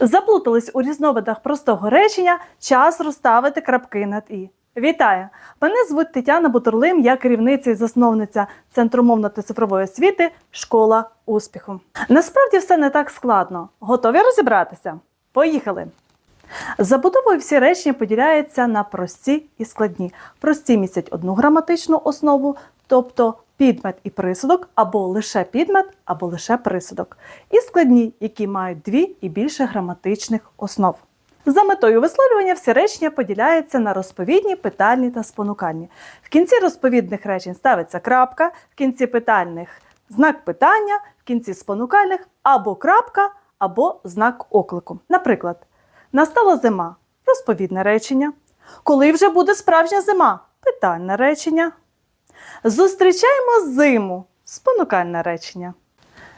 Заплутались у різновидах простого речення, час розставити крапки над і. Вітаю! Мене звуть Тетяна Бутурлим, я керівниця і засновниця Центру мовно та цифрової освіти Школа успіху. Насправді все не так складно. Готові розібратися? Поїхали! Забудовою всі речення поділяються на прості і складні. Прості містять одну граматичну основу, тобто підмет і присудок, або лише підмет, або лише присудок. І складні, які мають дві і більше граматичних основ. За метою висловлювання всі речення поділяються на розповідні, питальні та спонукальні. В кінці розповідних речень ставиться крапка, в кінці питальних знак питання, в кінці спонукальних або крапка, або знак оклику. Наприклад, настала зима розповідне речення. Коли вже буде справжня зима? Питальне речення. Зустрічаємо зиму спонукальне речення.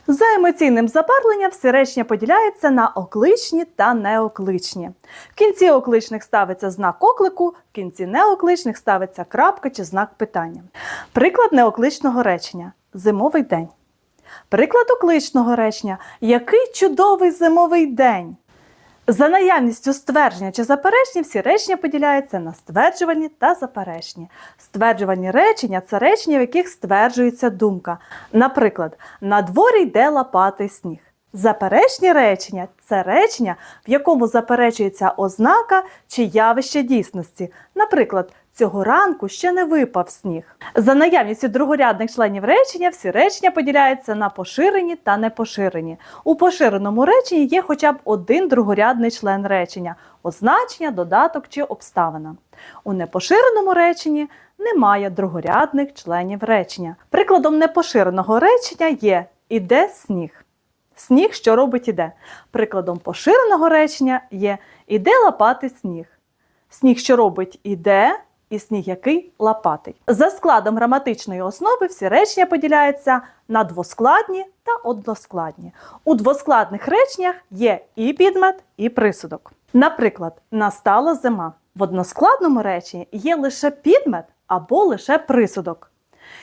За емоційним забарвленням всі речення поділяються на окличні та неокличні. В кінці окличних ставиться знак оклику, в кінці неокличних ставиться крапка чи знак питання. Приклад неокличного речення зимовий день. Приклад окличного речення який чудовий зимовий день. За наявністю ствердження чи заперечення всі речення поділяються на стверджувальні та заперечні. Стверджувальні речення це речення, в яких стверджується думка. Наприклад, на дворі йде лопатий сніг. Заперечні речення це речення, в якому заперечується ознака чи явище дійсності. Наприклад, цього ранку ще не випав сніг. За наявністю другорядних членів речення всі речення поділяються на поширені та непоширені. У поширеному реченні є хоча б один другорядний член речення означення, додаток чи обставина. У непоширеному реченні немає другорядних членів речення. Прикладом непоширеного речення є іде сніг. Сніг, що робить іде. Прикладом поширеного речення є іде лапати сніг. Сніг, що робить іде, і сніг який лапатий. За складом граматичної основи всі речення поділяються на двоскладні та односкладні. У двоскладних реченнях є і підмет, і присудок. Наприклад, настала зима. В односкладному реченні є лише підмет або лише присудок.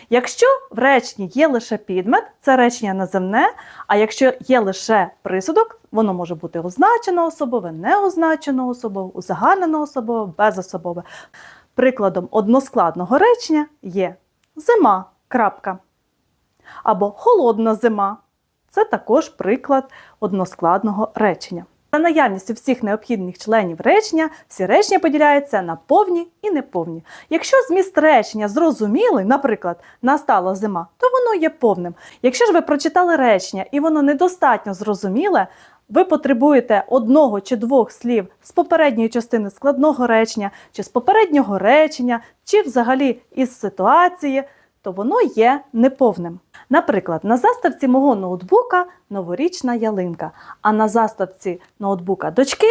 Якщо в реченні є лише підмет, це речення наземне, а якщо є лише присудок, воно може бути означено особове, неозначено особове, узагальнено особове, безособове. Прикладом односкладного речення є зима. крапка. Або холодна зима. Це також приклад односкладного речення. За наявністю всіх необхідних членів речення, всі речення поділяються на повні і неповні. Якщо зміст речення зрозумілий, наприклад, настала зима, то воно є повним. Якщо ж ви прочитали речення і воно недостатньо зрозуміле, ви потребуєте одного чи двох слів з попередньої частини складного речення, чи з попереднього речення, чи взагалі із ситуації, то воно є неповним. Наприклад, на заставці мого ноутбука новорічна ялинка, а на заставці ноутбука дочки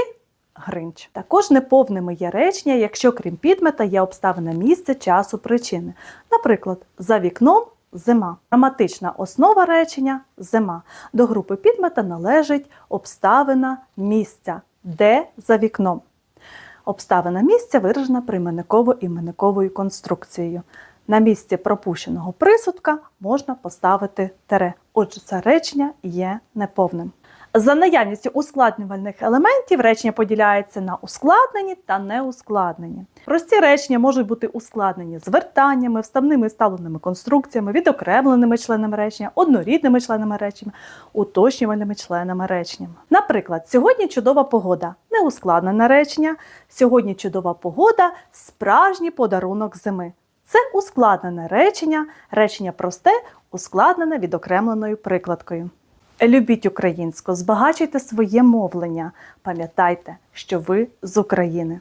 гринч. Також неповними є речення, якщо крім підмета є обставина місця, часу, причини. Наприклад, за вікном зима. Граматична основа речення зима. До групи підмета належить обставина місця, де за вікном. Обставина місця виражена прийменниково-іменниковою конструкцією. На місці пропущеного присудка можна поставити тере. Отже, це речення є неповним. За наявністю ускладнювальних елементів речення поділяються на ускладнені та неускладнені. Прості речення можуть бути ускладнені звертаннями, вставними ставленими конструкціями, відокремленими членами речення, однорідними членами речення, уточнювальними членами речення. Наприклад, сьогодні чудова погода неускладнене речення, сьогодні чудова погода справжній подарунок зими. Це ускладнене речення, речення просте, ускладнене відокремленою прикладкою. Любіть українську, збагачуйте своє мовлення. Пам'ятайте, що ви з України.